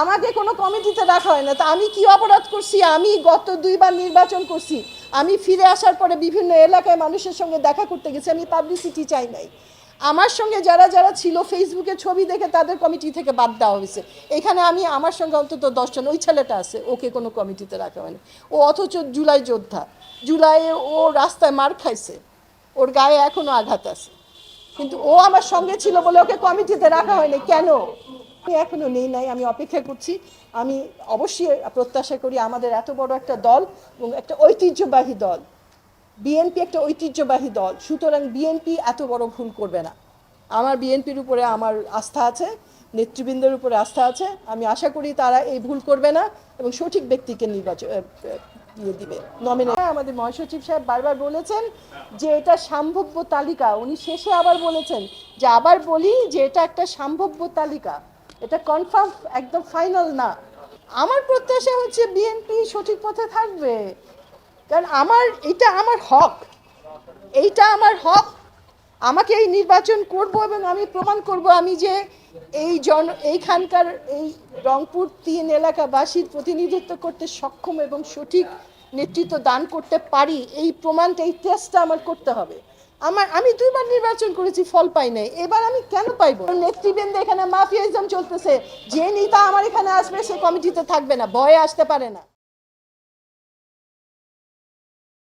আমাকে কোনো কমিটিতে রাখা হয় না। তা আমি কি অপরাধ করছি? আমি গত দুইবার নির্বাচন করছি। আমি ফিরে আসার পরে বিভিন্ন এলাকায় মানুষের সঙ্গে দেখা করতে গেছি। আমি পাবলিসিটি চাই নাই। আমার সঙ্গে যারা যারা ছিল ফেসবুকে ছবি দেখে তাদের কমিটি থেকে বাদ দেওয়া হয়েছে। এখানে আমি আমার সঙ্গে অন্তত দশজন, ওই ছেলেটা আছে, ওকে কোনো কমিটিতে রাখা হয়নি। ও অথচ জুলাই যোদ্ধা। জুলাইয়ে ও রাস্তায় মার খাইছে। ওর গায়ে এখনও আঘাত আছে। কিন্তু ও আমার সঙ্গে ছিল বলে ওকে কমিটিতে রাখা হয়নি। কেন? এখনও নেই নাই, আমি অপেক্ষা করছি। আমি অবশ্যই প্রত্যাশা করি আমাদের এত বড় একটা দল এবং একটা ঐতিহ্যবাহী দল। বিএনপি একটা ঐতিহ্যবাহী দল। সুতরাং বিএনপি এত বড় ভুল করবে না। আমার বিএনপির উপরে আমার আস্থা আছে, নেতৃবৃন্দের উপরে আস্থা আছে। আমি আশা করি তারা এই ভুল করবে না এবং সঠিক ব্যক্তিকে নির্বাচন ইয়ে দিবে। নমিনেট আমাদের মহাসচিব সাহেব বারবার বলেছেন যে এটা সম্ভাব্য তালিকা। উনি শেষে আবার বলেছেন যে আবার বলি যে এটা একটা সম্ভাব্য তালিকা। এটা কনফার্ম একদম ফাইনাল না। আমার প্রত্যাশা হচ্ছে বিএনপি সঠিক পথে থাকবে। কারণ আমার, এটা আমার হক। এইটা আমার হক। আমাকে এই নির্বাচন করব এবং আমি প্রমাণ করব আমি যে এই জন, এইখানকার এই রংপুর তিন এলাকাবাসীর প্রতিনিধিত্ব করতে সক্ষম এবং সঠিক নেতৃত্ব দান করতে পারি, এই প্রমাণটা এই টেস্টটা আমার করতে হবে। আমার, আমি দুইবার নির্বাচন করেছি, ফল পাই নাই। এবার আমি কেন পাইবো? নেতৃবৃন্দ এখানে মাফিয়াইজম চলতেছে। যে নেতা আমার এখানে আসবে, সে কমিটিতে থাকবে না, ভয়ে আসতে পারে না।